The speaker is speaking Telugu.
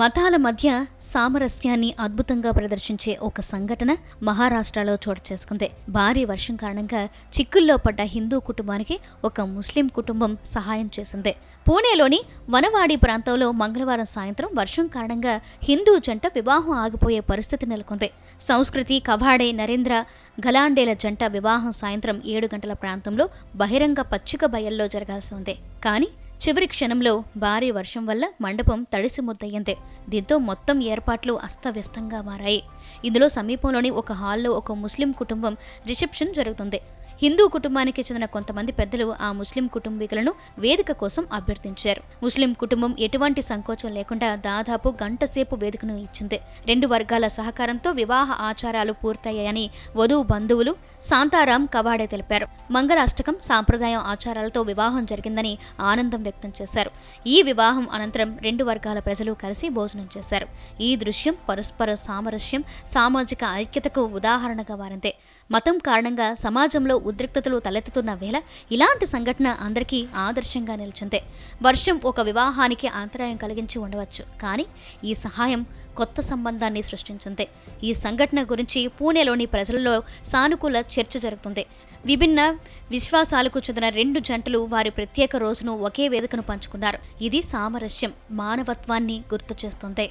మతాల మధ్య సామరస్యాన్ని అద్భుతంగా ప్రదర్శించే ఒక సంఘటన మహారాష్ట్రలో చోటు చేసుకుంది. భారీ వర్షం కారణంగా చిక్కుల్లో పడ్డ హిందూ కుటుంబానికి ఒక ముస్లిం కుటుంబం సహాయం చేసింది. పూణేలోని వనవాడి ప్రాంతంలో మంగళవారం సాయంత్రం వర్షం కారణంగా హిందూ జంట వివాహం ఆగిపోయే పరిస్థితి నెలకొంది. సంస్కృతి కవాడే నరేంద్ర గలాండేల జంట వివాహం సాయంత్రం ఏడు గంటల ప్రాంతంలో బహిరంగ పచ్చిక బయల్లో జరగాల్సి ఉంది. కానీ చివరి క్షణంలో భారీ వర్షం వల్ల మండపం తడిసి ముద్దయ్యింది దీంతో మొత్తం ఏర్పాట్లు అస్తవ్యస్తంగా మారాయి. ఇందులో సమీపంలోని ఒక హాల్లో ఒక ముస్లిం కుటుంబం రిసెప్షన్ జరుగుతుంది. హిందూ కుటుంబానికి చెందిన కొంతమంది పెద్దలు ఆ ముస్లిం కుటుంబీకులను వేదిక కోసం అభ్యర్థించారు. ముస్లిం కుటుంబం ఎటువంటి సంకోచం లేకుండా దాదాపు గంట సేపు వేదికను ఇచ్చింది. రెండు వర్గాల సహకారంతో వివాహ ఆచారాలు పూర్తయ్యాయని వధువు బంధువులు శాంతారాం కవాడే తెలిపారు. మంగళాష్టకం సాంప్రదాయం ఆచారాలతో వివాహం జరిగిందని ఆనందం వ్యక్తం చేశారు. ఈ వివాహం అనంతరం రెండు వర్గాల ప్రజలు కలిసి భోజనం చేశారు. ఈ దృశ్యం పరస్పర సామరస్యం సామాజిక ఐక్యతకు ఉదాహరణగా మారింది. మతం కారణంగా సమాజంలో ఉద్రిక్తతలు తలెత్తుతున్న వేళ ఇలాంటి సంఘటన అందరికీ ఆదర్శంగా నిలిచిందే. వర్షం ఒక వివాహానికి అంతరాయం కలిగించి ఉండవచ్చు. కానీ ఈ సహాయం కొత్త సంబంధాన్ని సృష్టించింది. ఈ సంఘటన గురించి పూణేలోని ప్రజలలో సానుకూల చర్చ జరుగుతుంది. విభిన్న విశ్వాసాలకు చెందిన రెండు జంటలు వారి ప్రత్యేక రోజును ఒకే వేదికను పంచుకున్నారు. ఇది సామరస్యం మానవత్వాన్ని గుర్తు చేస్తుంది.